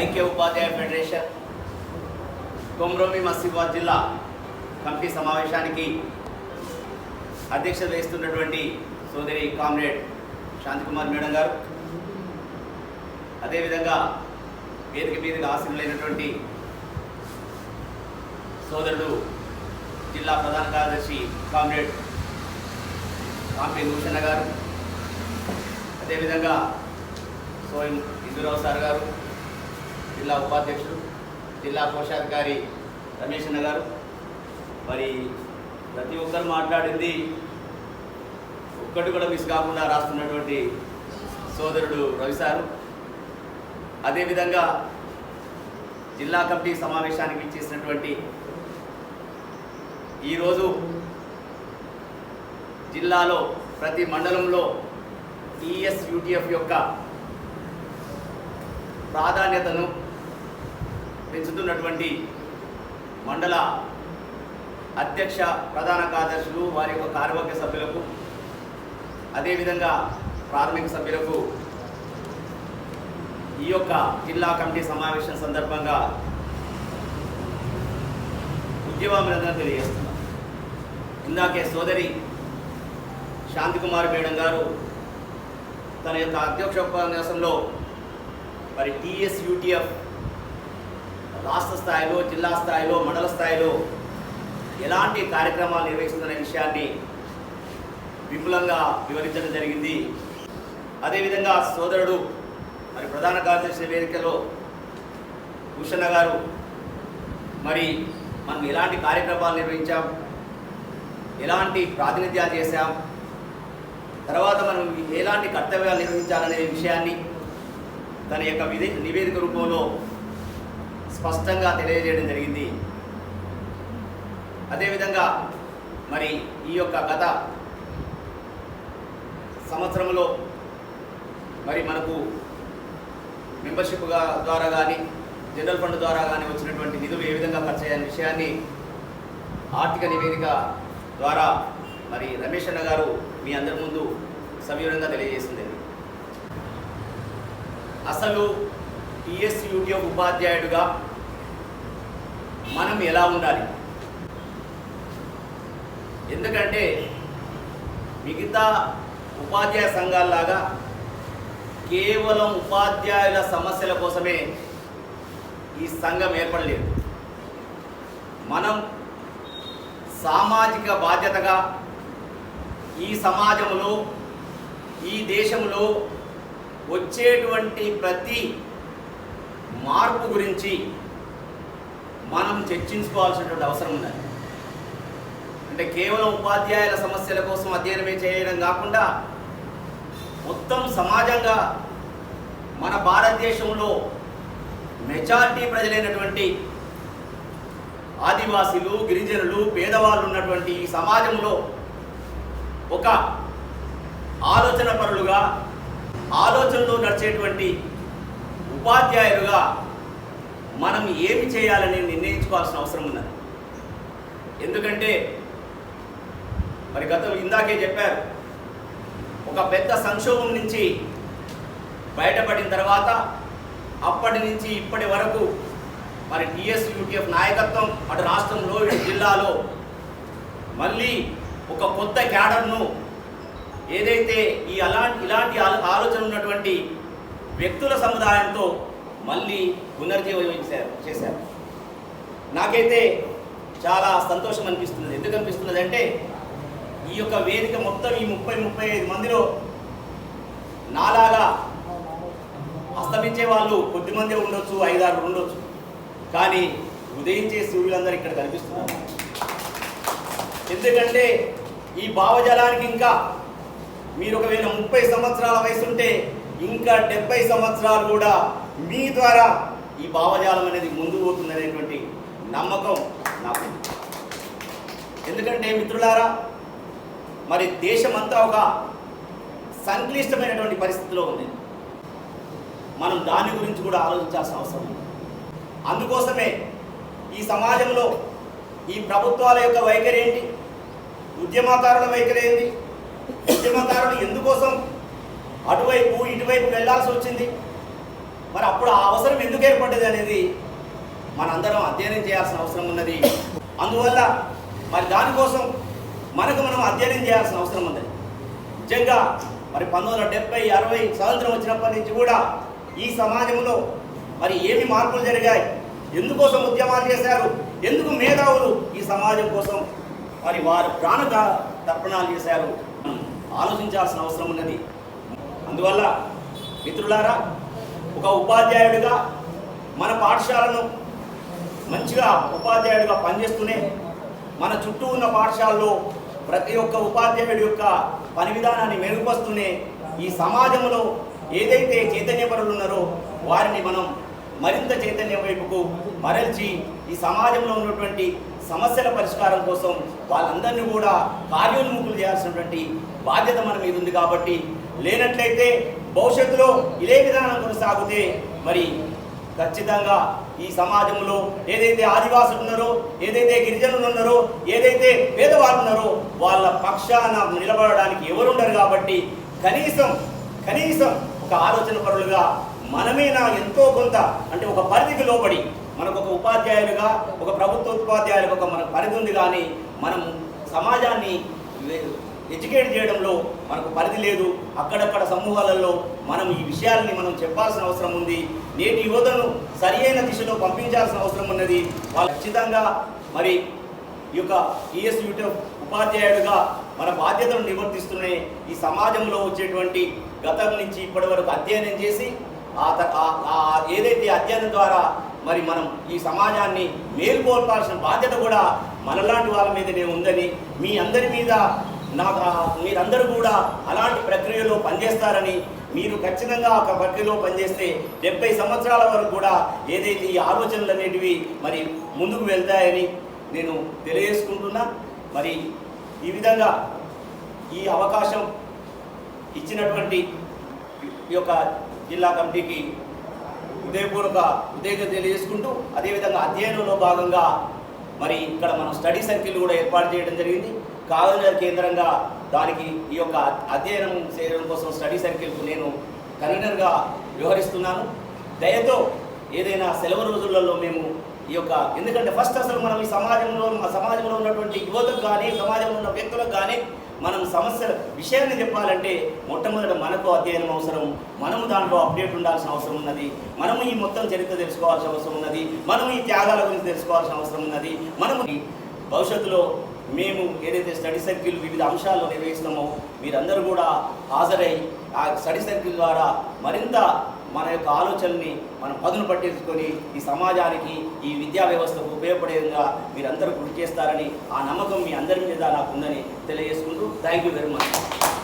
ఐక్య ఉపాధ్యాయ ఫెడరేషన్ కొమ్రోమి మసిబాద్ జిల్లా కమిటీ సమావేశానికి అధ్యక్షత వహిస్తున్నటువంటి సోదరి కామ్రేడ్ శాంతికుమార్ మేడం గారు. అదేవిధంగా వేదిక మీదకి ఆశీనులైనటువంటి సోదరుడు జిల్లా ప్రధాన కార్యదర్శి కామ్రేడ్ కాంపి భూషణ గారు. అదేవిధంగా సోయం ఇందురావు సార్ గారు. జిల్లా ఉపాధ్యక్షుడు జిల్లా కోశాధికారి రమేష్ అన్న గారు. మరి ప్రతి ఒక్కరు మాట్లాడింది ఒక్కటి కూడా మిస్ కాకుండా రాస్తున్నటువంటి సోదరుడు రవి సారు. అదేవిధంగా జిల్లా కమిటీ సమావేశానికి ఇచ్చేసినటువంటి ఈరోజు జిల్లాలో ప్రతి మండలంలో టీఎస్ యూటీఎఫ్ యొక్క ప్రాధాన్యతను పెంచుతున్నటువంటి మండల అధ్యక్ష ప్రధాన కార్యదర్శులు వారి యొక్క కార్యవర్గ సభ్యులకు అదేవిధంగా ప్రాథమిక సభ్యులకు ఈ యొక్క జిల్లా కమిటీ సమావేశం సందర్భంగా ఉద్యమాభినందన తెలియజేస్తున్నాం. ఇందాకే సోదరి శాంతికుమార్ మేడం గారు తన యొక్క అధ్యక్ష ఉపన్యాసంలో మరి టీఎస్ యూటీఎఫ్ రాష్ట్ర స్థాయిలో జిల్లా స్థాయిలో మండల స్థాయిలో ఎలాంటి కార్యక్రమాలు నిర్వహిస్తుందనే విషయాన్ని విపులంగా వివరించడం జరిగింది. అదేవిధంగా సోదరుడు మరి ప్రధాన కార్యదర్శి వేదికలో భూషణ గారు మరి మనం ఎలాంటి కార్యక్రమాలు నిర్వహించాం ఎలాంటి ప్రాతినిధ్యాలు చేశాం తర్వాత మనం ఎలాంటి కర్తవ్యాలు నిర్వహించాలనే విషయాన్ని తన యొక్క నివేదిక రూపంలో స్పష్టంగా తెలియజేయడం జరిగింది. అదేవిధంగా మరి ఈ యొక్క గత సంవత్సరంలో మరి మనకు మెంబర్షిప్ ద్వారా కానీ జనరల్ ఫండ్ ద్వారా కానీ వచ్చినటువంటి నిధులు ఏ విధంగా ఖర్చు అయ్యే విషయాన్ని ఆర్థిక నివేదిక ద్వారా మరి రమేష్ అన్న గారు మీ అందరి ముందు సవివరంగా తెలియజేసింది. అసలు టిఎస్ యూటీఎఫ్ ఉపాధ్యాయుడిగా మనం ఎలా ఉండాలి? ఎందుకంటే మిగతా ఉపాధ్యాయ సంఘాల్లాగా కేవలం ఉపాధ్యాయుల సమస్యల కోసమే ఈ సంఘం ఏర్పడలేదు. మనం సామాజిక బాధ్యతగా ఈ సమాజంలో ఈ దేశంలో వచ్చేటువంటి ప్రతి మార్పు గురించి మనం చర్చించుకోవాల్సినటువంటి అవసరం ఉన్నది. అంటే కేవలం ఉపాధ్యాయుల సమస్యల కోసం అధ్యయనమే చేయడం కాకుండా మొత్తం సమాజంగా మన భారతదేశంలో మెజారిటీ ప్రజలైనటువంటి ఆదివాసీలు గిరిజనులు పేదవాళ్ళు ఉన్నటువంటి ఈ సమాజంలో ఒక ఆలోచన పరులుగా ఆలోచనలో నడిచేటువంటి ఉపాధ్యాయులుగా మనం ఏమి చేయాలని నిర్ణయించుకోవాల్సిన అవసరం ఉన్నది. ఎందుకంటే మరి గతం ఇందాకే చెప్పారు ఒక పెద్ద సంక్షోభం నుంచి బయటపడిన తర్వాత అప్పటి నుంచి ఇప్పటి వరకు మరి టిఎస్ యూటీఎఫ్ నాయకత్వం అటు రాష్ట్రంలో ఇటు జిల్లాలో మళ్ళీ ఒక కొత్త క్యాడర్ను ఏదైతే ఈ అలాంటి ఇలాంటి ఆలోచన ఉన్నటువంటి వ్యక్తుల సముదాయంతో మళ్ళీ పునర్జీవం చేశారు. నాకైతే చాలా సంతోషం అనిపిస్తున్నది. ఎందుకు అనిపిస్తున్నది అంటే ఈ యొక్క వేదిక మొత్తం ఈ ముప్పై ముప్పై ఐదు మందిలో నాలాగా అస్తమించే వాళ్ళు కొద్దిమంది ఉండొచ్చు ఐదారు ఉండొచ్చు. కానీ ఉదయించే సూర్యులందరూ ఇక్కడ కనిపిస్తున్నారు. ఎందుకంటే ఈ భావజాలానికి ఇంకా మీరు ఒకవేళ ముప్పై సంవత్సరాల వయసు ఉంటే ఇంకా డెబ్బై సంవత్సరాలు కూడా మీ ద్వారా ఈ భావజాలం అనేది ముందు పోతుందనేటువంటి నమ్మకం నాకు. ఎందుకంటే మిత్రులారా మరి దేశమంతా ఒక సంక్లిష్టమైనటువంటి పరిస్థితిలో ఉంది. మనం దాని గురించి కూడా ఆలోచించాల్సిన అవసరం ఉంది. అందుకోసమే ఈ సమాజంలో ఈ ప్రభుత్వాల యొక్క వైఖరి ఏంటి? ఉద్యమకారుల వైఖరి ఏంటి? ఉద్యమకారులు ఎందుకోసం అటువైపు ఇటువైపు వెళ్ళాల్సి వచ్చింది? మరి అప్పుడు ఆ అవసరం ఎందుకు ఏర్పడ్డది అనేది మనందరం అధ్యయనం చేయాల్సిన అవసరం ఉన్నది. అందువల్ల మరి దానికోసం మనకు మనం అధ్యయనం చేయాల్సిన అవసరం ఉన్నది. నిజంగా మరి పంతొమ్మిది వందల డెబ్బై అరవై స్వాతంత్రం వచ్చినప్పటి నుంచి కూడా ఈ సమాజంలో మరి ఏమి మార్పులు జరిగాయి? ఎందుకోసం ఉద్యమాలు చేశారు? ఎందుకు మేధావులు ఈ సమాజం కోసం మరి వారు ప్రాణ తర్పణాలు చేశారు? ఆలోచించాల్సిన అవసరం ఉన్నది. అందువల్ల మిత్రులారా ఒక ఉపాధ్యాయుడిగా మన పాఠశాలను మంచిగా ఉపాధ్యాయుడిగా పనిచేస్తూనే మన చుట్టూ ఉన్న పాఠశాలలో ప్రతి ఒక్క ఉపాధ్యాయుడి యొక్క పని విధానాన్ని మెరుగుపరుస్తూనే ఈ సమాజంలో ఏదైతే చైతన్యపరులు ఉన్నారో వారిని మనం మరింత చైతన్య వైపుకు మరల్చి ఈ సమాజంలో ఉన్నటువంటి సమస్యల పరిష్కారం కోసం వాళ్ళందరినీ కూడా కార్యోన్ముఖులు చేయాల్సినటువంటి బాధ్యత మన మీద ఉంది కాబట్టి లేనట్లయితే భవిష్యత్తులో ఇదే విధానం కొనసాగితే మరి ఖచ్చితంగా ఈ సమాజంలో ఏదైతే ఆదివాసులు ఉన్నారో ఏదైతే గిరిజనులు ఉన్నారో ఏదైతే పేదవాళ్ళు ఉన్నారో వాళ్ళ పక్షాన నిలబడడానికి ఎవరుండరు కాబట్టి కనీసం కనీసం ఒక ఆలోచన పరులుగా మనమేనా ఎంతో కొంత అంటే ఒక పరిధికి లోబడి మనకు ఒక ఉపాధ్యాయులుగా ఒక ప్రభుత్వ ఉపాధ్యాయులుగా ఒక మన పరిధి ఉంది కానీ మనం సమాజాన్ని ఎడ్యుకేట్ చేయడంలో మనకు పరిధి లేదు. అక్కడక్కడ సమూహాలలో మనం ఈ విషయాల్ని మనం చెప్పాల్సిన అవసరం ఉంది. నేటి యువతను సరి అయిన దిశలో పంపించాల్సిన అవసరం ఉన్నది. వాళ్ళు ఖచ్చితంగా మరి ఈ యొక్క ఈఎస్ యూట్యూబ్ ఉపాధ్యాయుడిగా మన బాధ్యతను నివర్తిస్తూనే ఈ సమాజంలో వచ్చేటువంటి గతం నుంచి ఇప్పటి వరకు అధ్యయనం చేసి ఆ త- ఏదైతే అధ్యయనం ద్వారా మరి మనం ఈ సమాజాన్ని మేల్కొల్పాల్సిన బాధ్యత కూడా మనలాంటి వాళ్ళ మీదనే ఉందని మీ అందరి మీద నాకు మీరందరూ కూడా అలాంటి ప్రక్రియలో పనిచేస్తారని మీరు ఖచ్చితంగా ఒక ప్రక్రియలో పనిచేస్తే డెబ్బై సంవత్సరాల వరకు కూడా ఏదైతే ఈ ఆలోచనలు అనేటివి మరి ముందుకు వెళ్తాయని నేను తెలియజేసుకుంటున్నా. మరి ఈ విధంగా ఈ అవకాశం ఇచ్చినటువంటి ఈ యొక్క జిల్లా కమిటీకి హృదయపూర్వక ఉద్యోగం తెలియజేసుకుంటూ అదేవిధంగా అధ్యయనంలో భాగంగా మరి ఇక్కడ మనం స్టడీ సర్కిల్ కూడా ఏర్పాటు చేయడం జరిగింది. కావలి కేంద్రంగా దానికి ఈ యొక్క అధ్యయనం చేయడం కోసం స్టడీ సర్కిల్కు నేను కన్వీనర్గా వ్యవహరిస్తున్నాను. దయతో ఏదైనా సెలవు రోజులలో మేము ఈ యొక్క ఎందుకంటే ఫస్ట్ అసలు మనం ఈ సమాజంలో మా సమాజంలో ఉన్నటువంటి యువతకు కానీ సమాజంలో ఉన్న వ్యక్తులకు కానీ మనం సమస్యల విషయాన్ని చెప్పాలంటే మొట్టమొదట మనకు అధ్యయనం అవసరం మనము దాంట్లో అప్డేట్ ఉండాల్సిన అవసరం ఉన్నది మనము ఈ మొత్తం చరిత్ర తెలుసుకోవాల్సిన అవసరం ఉన్నది మనము ఈ త్యాగాల గురించి తెలుసుకోవాల్సిన అవసరం ఉన్నది మనము భవిష్యత్తులో మేము ఏదైతే స్టడీ సర్కిల్ వివిధ అంశాల్లో నిర్వహిస్తామో మీరందరూ కూడా హాజరై ఆ స్టడీ సర్కిల్ ద్వారా మరింత మన యొక్క ఆలోచనని మనం పదును పట్టించుకొని ఈ సమాజానికి ఈ విద్యా వ్యవస్థకు ఉపయోగపడే విధంగా మీరందరూ కృషి చేస్తారని ఆ నమ్మకం మీ అందరి మీద నాకు ఉందని తెలియజేసుకుంటూ థ్యాంక్ యూ వెరీ మచ్